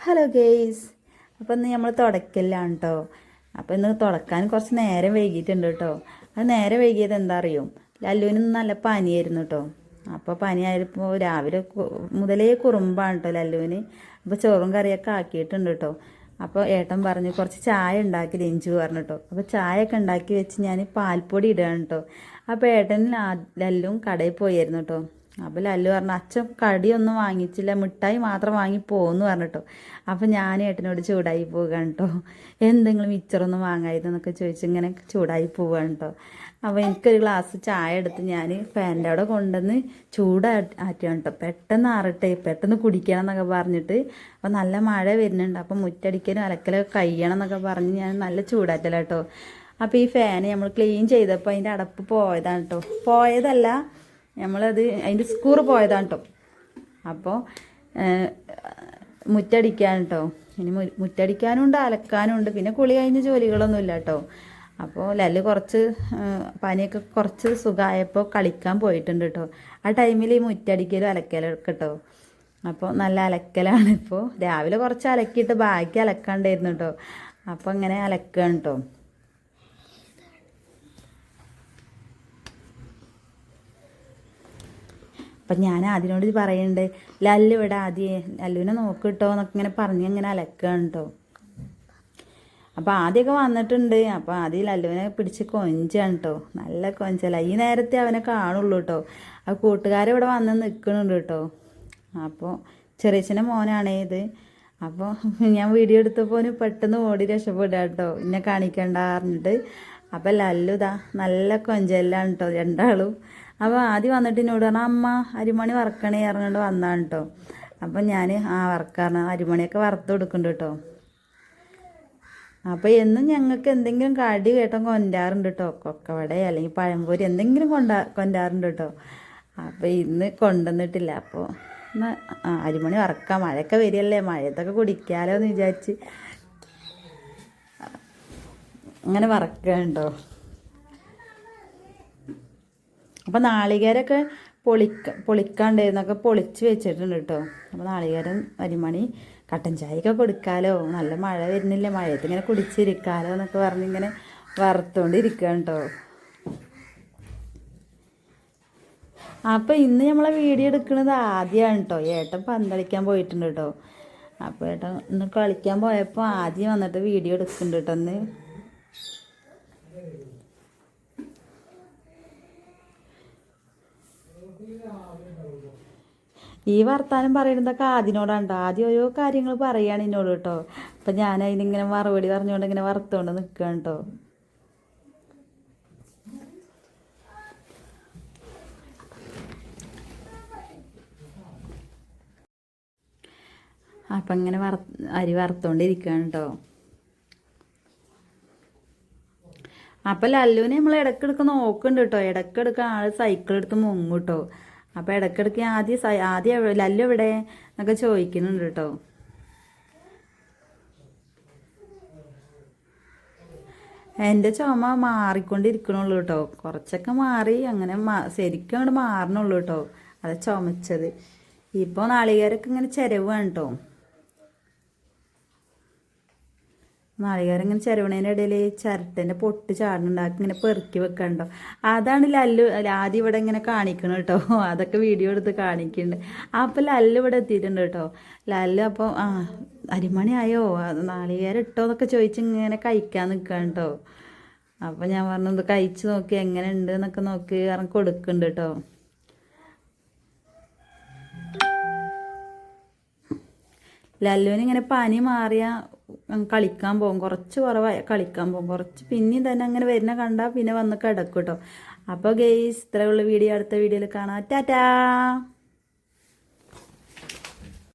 Hello guys അപ്പോൾ ഇന്ന് നമ്മൾ തുടക്കില്ലാണ് കേട്ടോ അപ്പോൾ ഇന്ന് തുടക്കാൻ കുറച്ച് നേരം വൈകിയിട്ടുണ്ട് കേട്ടോ അത് നേരെ വൈകിയത് എന്താ അറിയും ലല്ലുവിന് നല്ല പനിയായിരുന്നു കേട്ടോ അപ്പോൾ പനിയായപ്പോൾ രാവിലെ മുതലേ കുറുമ്പാണ് കേട്ടോ ലല്ലുവിന്. അപ്പോൾ ചോറും കറിയൊക്കെ ആക്കിയിട്ടുണ്ട് കേട്ടോ അപ്പോൾ ഏട്ടൻ പറഞ്ഞു കുറച്ച് ചായ ഉണ്ടാക്കി ലഞ്ച് പറഞ്ഞു കേട്ടോ അപ്പോൾ ചായയൊക്കെ ഉണ്ടാക്കി വെച്ച് ഞാൻ പാൽപ്പൊടി ഇടുകയാണ് കേട്ടോ അപ്പോൾ ഏട്ടൻ ലല്ലും കടയിൽ പോയായിരുന്നു കേട്ടോ അപ്പോൾ ലല്ലു പറഞ്ഞു അച്ഛൻ കടിയൊന്നും വാങ്ങിച്ചില്ല മിഠായി മാത്രം വാങ്ങി പോകുന്നു പറഞ്ഞിട്ടോ. അപ്പോൾ ഞാൻ ഏട്ടനോട് ചൂടായി പോവുകയാണ് കേട്ടോ എന്തെങ്കിലും മിച്ചറൊന്നും വാങ്ങായിരുന്നൊക്കെ ചോദിച്ച് ഇങ്ങനെ ചൂടായി പോവുകയാണ് കേട്ടോ അപ്പോൾ എനിക്കൊരു ഗ്ലാസ് ചായ എടുത്ത് ഞാൻ ഫാന്റെ അവിടെ കൊണ്ടുവന്ന് ചൂടാറ്റിയാണ് കേട്ടോ പെട്ടെന്ന് ആറട്ടെ പെട്ടെന്ന് കുടിക്കണം എന്നൊക്കെ പറഞ്ഞിട്ട് അപ്പോൾ നല്ല മഴ വരുന്നുണ്ട്. അപ്പം മുറ്റടിക്കലും അലക്കലൊക്കെ കഴിയണം എന്നൊക്കെ പറഞ്ഞ് ഞാൻ നല്ല ചൂടാറ്റല കേട്ടോ അപ്പോൾ ഈ ഫാന് നമ്മൾ ക്ലീൻ ചെയ്തപ്പോൾ അതിന്റെ അടപ്പ് പോയതാണ് കേട്ടോ പോയതല്ല നമ്മളത് അതിന്റെ സ്കൂർ പോയതാണ് കേട്ടോ അപ്പോൾ മുറ്റടിക്കാൻ കേട്ടോ ഇനി മുറ്റടിക്കാനുണ്ട് അലക്കാനുണ്ട്. പിന്നെ കുളി കഴിഞ്ഞ ജോലികളൊന്നുമില്ല കേട്ടോ അപ്പോൾ ലല്ല് കുറച്ച് പനിയൊക്കെ കുറച്ച് സുഖമായപ്പോൾ കളിക്കാൻ പോയിട്ടുണ്ട് കേട്ടോ ആ ടൈമിൽ ഈ മുറ്റടിക്കലും അലക്കലും കേട്ടോ അപ്പോൾ നല്ല അലക്കലാണ് ഇപ്പോൾ രാവിലെ കുറച്ച് അലക്കിയിട്ട് ബാക്കി അലക്കാണ്ടായിരുന്നു കേട്ടോ അപ്പോൾ അങ്ങനെ അലക്കുകയാണ് കേട്ടോ അപ്പം ഞാൻ അതിനോട് പറയുന്നുണ്ട് ലല്ലു ഇവിടെ ആദ്യം ലല്ലുവിനെ നോക്ക് എന്നൊക്കെ ഇങ്ങനെ പറഞ്ഞ് ഇങ്ങനെ അലക്കുകയാണ് കേട്ടോ അപ്പോൾ ആദ്യമൊക്കെ വന്നിട്ടുണ്ട് അപ്പോൾ ആദ്യം ലല്ലുവിനെ പിടിച്ച് കൊഞ്ചാണ് കേട്ടോ നല്ല കൊഞ്ചല ഈ നേരത്തെ അവനെ കാണുള്ളൂ കേട്ടോ ആ കൂട്ടുകാരിവിടെ വന്ന് നിൽക്കണുണ്ട് കേട്ടോ അപ്പോൾ ചെറിയച്ഛന്റെ മോനാണേ ഇത്. അപ്പോൾ ഞാൻ വീഡിയോ എടുത്തപ്പോൾ പെട്ടെന്ന് ഓടി രക്ഷപ്പെടുക കേട്ടോ എന്നെ കാണിക്കണ്ട പറഞ്ഞിട്ട്. അപ്പോൾ ലല്ലു ഇതാ നല്ല കൊഞ്ചലാണ് കേട്ടോ രണ്ടാളും. അപ്പോൾ ആദ്യം വന്നിട്ട് എന്നോട് പറഞ്ഞു അമ്മ അരിമണി വറക്കണേ ഇറങ്ങണ്ട് വന്നാണ് കേട്ടോ അപ്പം ഞാൻ ആ വറക്കാറ് അരിമണിയൊക്കെ വറുത്ത് കൊടുക്കുന്നുണ്ട് കേട്ടോ അപ്പോൾ എന്നും ഞങ്ങൾക്ക് എന്തെങ്കിലും കടി കേട്ടോ കൊണ്ടാറുണ്ട് കേട്ടോ കൊക്കവട അല്ലെങ്കിൽ പഴംപൊരി എന്തെങ്കിലും കൊണ്ടാ കൊണ്ടാറുണ്ട് കേട്ടോ അപ്പോൾ ഇന്ന് കൊണ്ടുവന്നിട്ടില്ല. അപ്പോൾ അരിമണി വറക്കാം. മഴയൊക്കെ വരികയല്ലേ. മഴയത്തൊക്കെ കുടിക്കാലോ എന്ന് വിചാരിച്ച്. അങ്ങനെ വറക്കണ്ടോ അപ്പോൾ നാളികേരമൊക്കെ പൊളിക്ക പൊളിക്കാണ്ടായിരുന്നൊക്കെ പൊളിച്ച് വെച്ചിട്ടുണ്ട് കേട്ടോ അപ്പോൾ നാളികേരം അരിമണി കട്ടൻ ചായയൊക്കെ കൊടുക്കാലോ. നല്ല മഴ വരുന്നില്ല? മഴയത്ത് ഇങ്ങനെ കുടിച്ചിരിക്കാലോ എന്നൊക്കെ പറഞ്ഞ് ഇങ്ങനെ വറുത്തോണ്ടിരിക്കുകയാണ് കേട്ടോ അപ്പോൾ ഇന്ന് നമ്മളെ വീഡിയോ എടുക്കുന്നത് ആദ്യമാണ് കേട്ടോ ഏട്ടൻ പന്തളിക്കാൻ പോയിട്ടുണ്ട് കേട്ടോ അപ്പോൾ ഏട്ടൻ ഇന്ന് കളിക്കാൻ പോയപ്പോൾ ആദ്യം വന്നിട്ട് വീഡിയോ എടുക്കുന്നുണ്ട് കേട്ടോ ഇന്ന്. ഈ വർത്താനം പറയുന്നതൊക്കെ ആദ്യനോടാണ്. ട്ടോ. ആദ്യം ഓരോ കാര്യങ്ങൾ പറയാണ് എന്നോട് കേട്ടോ. അപ്പം ഞാൻ അതിനിങ്ങനെ മറുപടി പറഞ്ഞുകൊണ്ട് ഇങ്ങനെ വറുത്തുകൊണ്ട് നിൽക്കുകയാണ് കേട്ടോ. അപ്പം ഇങ്ങനെ വറ അരി വറുത്തോണ്ടിരിക്കുകയാണ് കേട്ടോ. അപ്പം ലല്ലുവിനെ നമ്മൾ ഇടയ്ക്കിടയ്ക്ക് നോക്കുന്നുണ്ട് കേട്ടോ ഇടയ്ക്കിടയ്ക്ക് ആൾ സൈക്കിൾ എടുത്ത് മുങ്ങും കേട്ടോ ഇടക്കിടക്ക് ഇടയ്ക്കിടയ്ക്ക് ആദ്യം ആദ്യം ലല്ലു എവിടെ എന്നൊക്കെ ചോദിക്കുന്നുണ്ട് കേട്ടോ എന്റെ ചുമ മാറിക്കൊണ്ടിരിക്കണുള്ളൂ കേട്ടോ കുറച്ചൊക്കെ മാറി അങ്ങനെ ശരിക്കും അങ്ങോട്ട് മാറണുള്ളൂ കേട്ടോ അത് ചുമച്ചത്. ഇപ്പോൾ നാളികേരൊക്കെ ഇങ്ങനെ ചിരവാണ് കേട്ടോ നാളികേരം ഇങ്ങനെ ചിരവണേന്റെ ഇടയിൽ ചിരട്ടേന്റെ പൊട്ട് ചാടുന്നുണ്ടാക്കി ഇങ്ങനെ പെറുക്കി വെക്കണ്ടോ അതാണ് ലല്ലു ആദ്യം ഇവിടെ ഇങ്ങനെ കാണിക്കണം കേട്ടോ അതൊക്കെ വീഡിയോ എടുത്ത് കാണിക്കുന്നുണ്ട് അപ്പോൾ ലല്ലു ഇവിടെ എത്തിയിട്ടുണ്ട് കേട്ടോ ലല്ലു അപ്പോൾ ആ അരിമണിയായോ? അത് നാളികേരം ഇട്ടോ എന്നൊക്കെ ചോദിച്ച് ഇങ്ങനെ കഴിക്കാൻ നിൽക്കാൻ കേട്ടോ അപ്പോൾ ഞാൻ പറഞ്ഞു ഇത് കഴിച്ച് നോക്കി എങ്ങനെ ഉണ്ട് എന്നൊക്കെ നോക്കി കാരണം കൊടുക്കുന്നുണ്ട് കേട്ടോ ലല്ലുവിന് ഇങ്ങനെ പനി മാറിയ കളിക്കാൻ പോകും. കുറച്ച് കുറവായ. കളിക്കാൻ പോകും. കുറച്ച് പിന്നെയും തന്നെ അങ്ങനെ വരുന്ന കണ്ടാൽ പിന്നെ വന്ന് കിടക്കും കേട്ടോ അപ്പോൾ ഗെയ്സ് ഇത്രയുള്ള വീഡിയോ. അടുത്ത വീഡിയോയിൽ കാണാം. ടാറ്റാ!